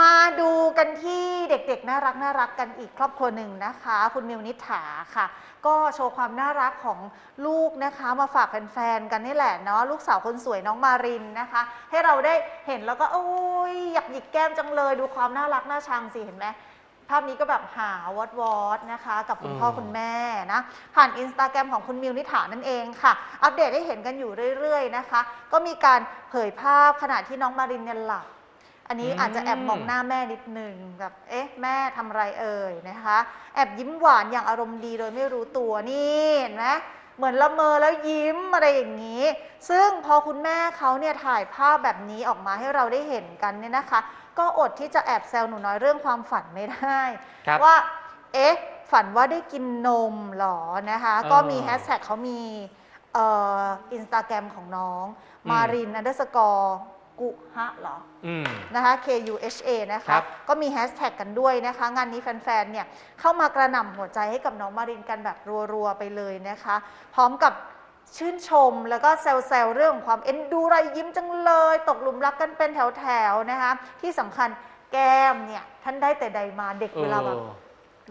มาดูกันที่เด็กๆ น่ารักน่ารักกันอีกครอบครัวหนึ่งนะคะ คุณมิวนิษฐาค่ะ ก็โชว์ความน่ารักของลูกนะคะ มาฝากแฟนๆกันนี่แหละเนาะลูกสาวคนสวยน้องมารินนะคะ ให้เราได้เห็นแล้วก็โอ้ยอยากหยิกแก้มจังเลย ดูความน่ารักน่าชังสิเห็นไหมภาพนี้ก็แบบหาวอดวอดนะคะ กับคุณพ่ออืมคุณแม่นะ ผ่านอินสตาแกรมของคุณมิวนิษฐานั่นเองค่ะ อัปเดตให้เห็นกันอยู่เรื่อยๆนะคะ ก็มีการเผยภาพขณะที่น้องมารินเนี่ยหลับ อันนี้อืมอาจจะแอบมองหน้าแม่นิดนึงแบบเอ๊ะแม่ทำอะไรเอ่ยนะคะ แอบยิ้มหวานอย่างอารมณ์ดีโดยไม่รู้ตัวนี่เห็นไหมเหมือนละเมอแล้วยิ้มอะไรอย่างนี้ ซึ่งพอคุณแม่เขาเนี่ยถ่ายภาพแบบนี้ออกมาให้เราได้เห็นกันเนี่ยนะคะ ก็อดที่จะแอบแซวหนูน้อยเรื่องความฝันไม่ได้ครับว่าเอ๊ะฝันว่าได้กินนมเหรอนะคะเออก็มีแฮชแท็กเขามีเอ่ออินสตาแกรมของน้อง อืม มารินอันเดอร์สกอร์ กุฮะเหรออืม นะคะ KUHA นะครัคะ บ ก็มีแฮชแท็กกันด้วยนะคะ งานนี้แฟนๆ เนี่ยเข้ามากระหน่ำหัวใจให้กับน้องมารินกันแบบรัวๆ ไปเลยนะคะ พร้อมกับชื่นชมแล้วก็แซวๆ เรื่องของความเอ็นดูรอยยิ้มจังเลย ตกหลุมรักกันเป็นแถวๆ นะคะ ที่สำคัญแก้มเนี่ย ท่านได้แต่ใดมาเด็กเอเวลาอแบบ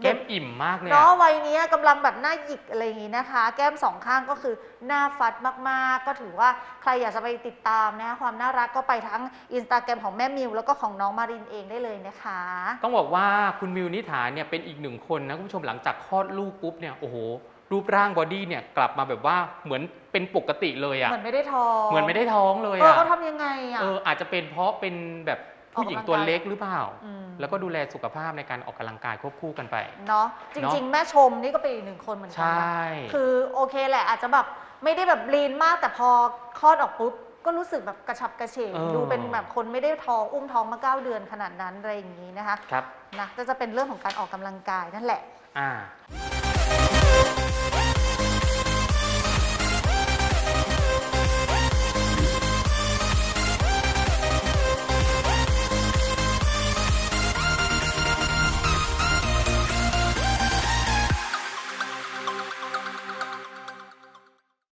แก้มอิ่มมากเลยเนาะอะวัยเนี้ยกำลังแบบหน้าหยิกอะไรอย่างงี้นะคะ แก้มสองข้างก็คือหน้าฟัดมากๆ ก็ถือว่าใครอยากจะไปติดตามนะคะความน่ารักก็ไปทั้งอินสตาแกรมของแม่มิวแล้วก็ของน้องมารินเองได้เลยนะคะ ต้องบอกว่าคุณมิวนิษฐาเนี่ยเป็นอีกหนึ่งคนนะคุณผู้ชมหลังจากคลอดลูกปุ๊บเนี่ยโอ้โหรูปร่างบอดี้เนี่ยกลับมาแบบว่าเหมือนเป็นปกติเลยอะเหมือนไม่ได้ท้องเหมือนไม่ได้ท้องเลยเอออะเขาทำยังไงอะเอออาจจะเป็นเพราะเป็นแบบ ผู้หญิงตัวเล็กหรือเปล่ามแล้วก็ดูแลสุขภาพในการออกกำลังกายควบคู่กันไป เนาะจเนอะริง ๆ แม่ชมนี่ก็เป็นอีกหนึ่งคนเหมือนกัใช่นะคือโอเคแหละอาจจะแบบไม่ได้แบบลีนมากแต่พอคลอดออกปุ๊บ ก็รู้สึกแบบกระฉับกระเฉงเออ ดูเป็นแบบคนไม่ได้ท้องอุ้มท้องมาเก้าเดือนขนาดนั้นอะไรอย่างนี้นะคะครับ นะก็จะเป็นเรื่องของการออกกำลังกายนั่นแหละ อ่า